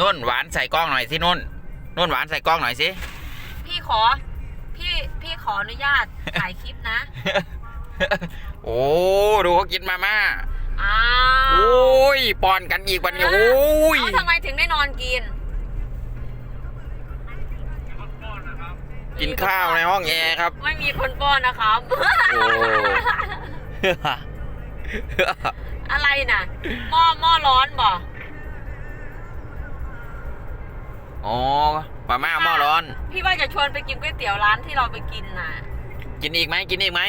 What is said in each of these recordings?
นุ่นหวานใส่กล้องหน่อยสินุ่นนุ่นหวานใส่กล้องหน่อยสิ พี่ขอ พี่พี่ขออนุญาตถ่ายคลิปนะ โอ้ดูเขากินมาม่าอ้าโอว้ยปอนกันอีกวันนี้โอ้ยเอ้าทำไมถึงได้นอนกิน กินข้าวในห้องแอร์ครับ ไม่มีคนป้อนนะครับ โอ้ อะไรน่ะหม้อหม้อร้อนบ่ อ๋อมาม่าหม้อร้อน พี่ว่าจะชวนไปกินก๋วยเตี๋ยวร้านที่เราไปกินน่ะ กินอีกไหมกินอีกไหม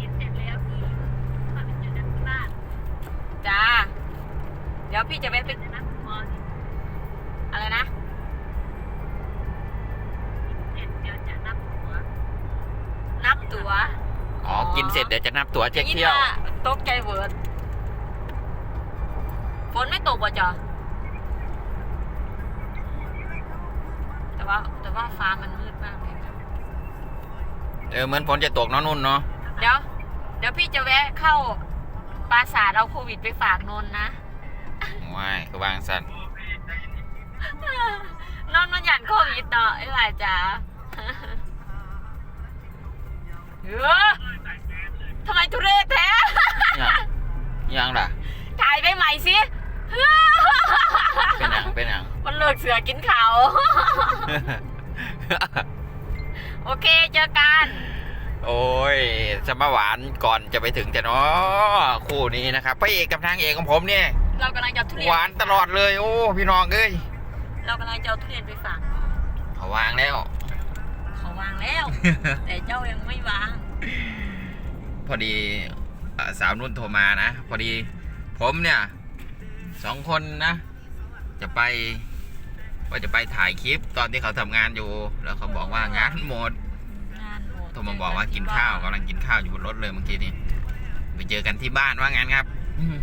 กินเสร็จแล้วพี่มาเป็นจุดนั้นที่บ้านจ้า เดี๋ยวพี่จะไปเป็นจะนัดหมออะไรนะเสร็จเดี๋ยวจะนับหัวนับตั๋วอ๋อกินเสร็จเดี๋ยวจะนับตั๋วเช็คเที่ยว ตกใจเวิร์ดฝนไม่ตกป่ะจ๊ะ แต่ว่าแต่ว่าฟ้ามันมืดมากเลยค่ะเออเหมือนฝนจะตกเนาะนุ่นเนาะเดี๋ยวเดี๋ยวพี่จะแวะเข้าปราสาทเอาโควิดไปฝากนนท์นะว้ายก็วางสันนนท์มันหยันโควิดเนาะไอ้หลายจ๋าเออทำไมทุเรศแท้ยังยังล่ะถ่ายไปใหม่สิ เป็นหยังเป็นหยัง มันเลิกเสือกินเขาวโอเคเจอกัน โอ้ยจะมาหวานก่อนจะไปถึงจะเนาะคู่นี้นะครับพระเอกกับนางเอกของผมเนี่ยเรากำลังจะเอาทุเรียนหวานตลอดเลย โอ้พี่น้องเอ้ยเรากำลังจะเอาทุเรียนไปฝากเขาวางแล้ว เขาวางแล้ว แต่เจ้ายังไม่วางพอดีเอ่อสาวนุ่นโทรมานะ พอดีผมเนี่ย สองคนนะ จะไปว่าจะไปถ่ายคลิปตอนที่เขาทำงานอยู่ แล้วเขาบอกว่างานหมดงานหมดโทรมาบอกว่ากินข้าวกำลังกินข้าวอยู่บนรถเลยเมื่อกี้นี้ไปเจอกันที่บ้านว่างั้นครับอืม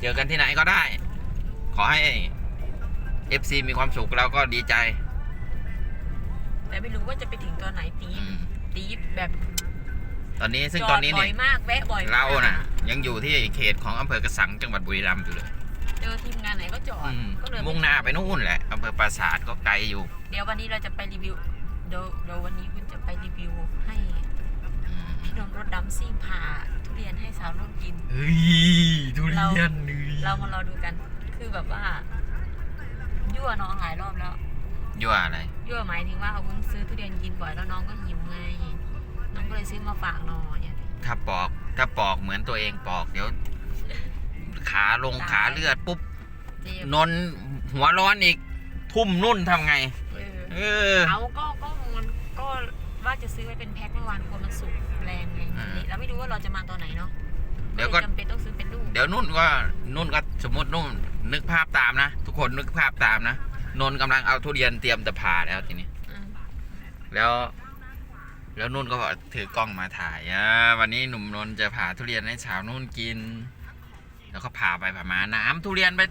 เจอกันที่ไหนก็ได้ ขอให้ FC มีความสุขเราก็ดีใจ แต่ไม่รู้ว่าจะไปถึงตอนไหนตีอืบมตีบแบบ ตอนนี้ซึ่งจตออนดนี้บ่อเนี่ยยมากแวะบ่อยมกเราน่ะ ยังอยู่ที่เขตของอำเภอกระสังจังหวัดบุรีรัมย์อยู่เลยเจอทีมงานไหนก็จอดอืมก็เลยมุ่งหน้าไปนู่นแหละอำเภอปราสาทก็ไกลอยู่เดี๋ยววันนี้เราจะไปรีวิวเดี๋ยวเดี๋ยววันนี้คุณจะไปรีวิวให้อืมพี่นนท์รถดำซิ่งพาทุเรียนให้สาวนุ่นกิน เฮ้ยทุเรียนนี่เรามารอดูกัน คือแบบว่า ยั่วน้องหลายรอบแล้ว ยั่วอะไร ยั่วหมายถึงว่าเขาเพิ่งซื้อทุเรียนกินบ่อยแล้วน้องก็หิวไง น้องก็เลยซื้อมาฝากน้องเนี่ย ถ้าปอก ถ้าปอกเหมือนตัวเองปอก เดี๋ยว ขาลงขาเลือดปุ๊บ เจ็บนนหัวร้อนอีก ทุ่มนุ่นทำไง เออ เออ เอาก็ก็มันก็ว่าจะซื้อไว้เป็นแพ็คเมื่อวานกลัวมันสุกแรงไงอ่านี่เราไม่รู้ว่าเราจะมาตอนไหนเนาะเดี๋ยวก็ ลจำเป็นต้องซื้อเป็นลูกเดี๋ยวนุ่นก็นุ่นก็สมมตินุ่นนึกภาพตามนะ ทุกคนนึกภาพตามนะนนกำลังเอาทุเรียนเตรียมจะผ่าแล้วทีนี้ อืมแล้ว แล้วนุ่นก็ถือกล้องมาถ่ายอะวันนี้หนุ่มนนท์จะผ่าทุเรียนให้สาวนุ่นกิน แล้วก็ผ่าไปผ่ามาน้ำทุเรียนไป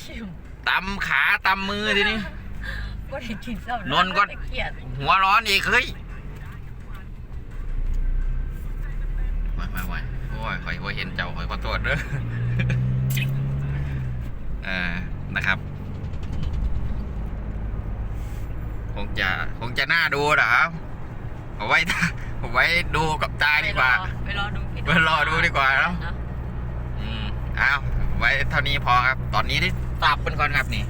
ทิวตำขาตำมือทีนี้ก็ได้กินเศร้านนท์ก็เกลียดหัวร้อนอีกเฮ้ยมามามาโอ้ยคอยคอยเห็นเจ้าคอยขอโทษเด้อเออนะครับ คงจะคงจะน่าดูนะครับ เอาไว้เอาไว้ดูกับตาดีกว่า ไปรอดูพี่ไปรอดูดีกว่าเนอะอืมอ้าวไว้เท่านี้พอครับ ตอนนี้ได้ตับเป็นก่อนครับนี่